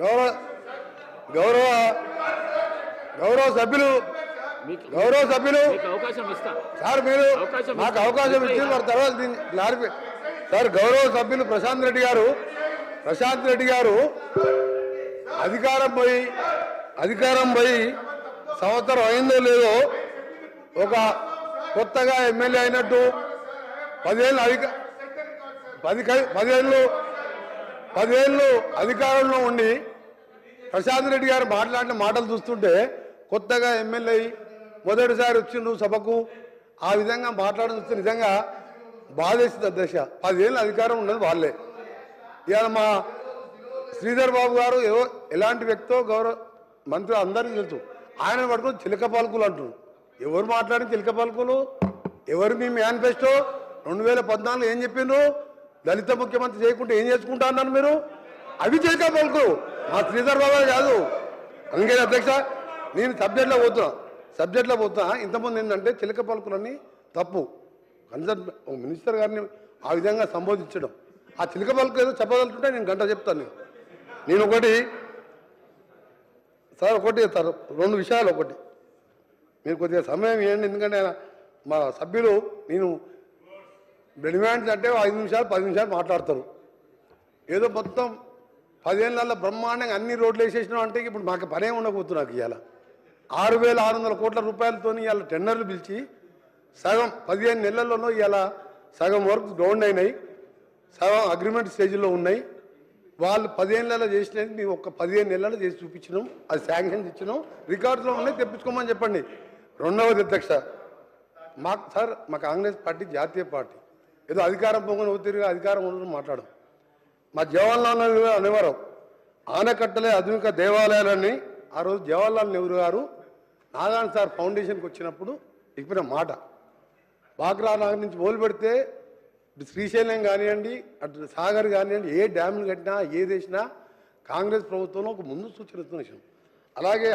గౌరవ గౌరవ గౌరవ సభ్యులు గౌరవ సభ్యులు సార్ మీరు మాకు. అవకాశం ఇచ్చిన వారి తర్వాత దీన్ని సార్ గౌరవ సభ్యులు ప్రశాంత్ రెడ్డి గారు ప్రశాంత్ రెడ్డి గారు అధికారం పోయి అధికారం పోయి సంవత్సరం అయిందో లేదో ఒక కొత్తగా ఎమ్మెల్యే అయినట్టు పదేళ్ళు అధిక పది క- పదేళ్ళు అధికారంలో ఉండి ప్రశాంత్ రెడ్డి గారు మాట్లాడిన మాటలు చూస్తుంటే కొత్తగా ఎమ్మెల్యే మొదటిసారి వచ్చిండ్రు సభకు. ఆ విధంగా మాట్లాడడం చూస్తే నిజంగా బాధేస్తుంది దశ పదేళ్ళు అధికారం ఉన్నది వాళ్ళే. ఇవాళ మా శ్రీధర్ బాబు గారు ఏవో ఎలాంటి వ్యక్తో గౌరవ మంత్రి అందరికీ తెలుసు. ఆయన పట్టుకుని చిలక పలుకులు అంటున్నారు. ఎవరు మాట్లాడిన చిలక పలుకులు? ఎవరు మీ మేనిఫెస్టో? రెండు వేల పద్నాలుగు ఏం చెప్పిండ్రు? దళిత ముఖ్యమంత్రి చేయకుంటే ఏం చేసుకుంటా అన్నాను మీరు? అవి చేయక పలుకు. మా శ్రీధర్ బాబా కాదు. అందుకే అధ్యక్ష నేను సబ్జెక్ట్లో పోతున్నా. సబ్జెక్ట్లో పోతున్నా. ఇంతకుముందు ఏంటంటే చిలక పలుకులన్నీ తప్పు. కన్సర్న్ ఒక మినిస్టర్ గారిని ఆ విధంగా సంబోధించడం. ఆ చిలక పలుకు ఏదో చెప్పదలుచుంటే నేను గంట చెప్తాను నేను. నేను ఒకటి సార్ ఒకటి సార్ రెండు విషయాలు ఒకటి. మీరు కొద్దిగా సమయం ఇవ్వండి. ఎందుకంటే మా సభ్యులు నేను డిమాండ్స్ అంటే ఐదు నిమిషాలు పది నిమిషాలు మాట్లాడతారు. ఏదో మొత్తం పదేళ్ళల్లో బ్రహ్మాండంగా అన్ని రోడ్లు వేసేసినాం అంటే ఇప్పుడు మాకు పనే ఉండకపోతుంది నాకు ఇవాళ ఆరు వేల ఆరు వందల కోట్ల రూపాయలతో ఇవాళ టెండర్లు పిలిచి సగం పదిహేను నెలల్లోనూ ఇవాళ సగం వర్క్ గ్రౌండ్ అయినాయి. సగం అగ్రిమెంట్ స్టేజ్లో ఉన్నాయి. వాళ్ళు పదిహేను నెలలు చేసినది మేము ఒక పదిహేను నెలలు చేసి చూపించినాం. అది శాంక్షన్ ఇచ్చినాం. రికార్డులో ఉన్నాయి తెప్పించుకోమని చెప్పండి. రెండవది అధ్యక్ష మాకు సార్ మా కాంగ్రెస్ పార్టీ జాతీయ పార్టీ. ఏదో అధికారం పొంగని ఒత్తిడిగా అధికారం ఉండడం మాట్లాడడం మా జవహర్లాల్ నెహ్రూ అనేవారు. ఆనకట్టలే ఆధునిక దేవాలయాలని ఆ రోజు జవహర్లాల్ నెహ్రూ గారు నాగాన్ సార్ ఫౌండేషన్కి వచ్చినప్పుడు చెప్పిన మాట. బాగ్రా నగర్ నుంచి మొదలు పెడితే ఇటు శ్రీశైలం కానివ్వండి అటు సాగర్ కానివ్వండి ఏ డ్యాములు కట్టినా ఏది వేసినా కాంగ్రెస్ ప్రభుత్వంలో ఒక ముందు సూచన ఇస్తున్న విషయం. అలాగే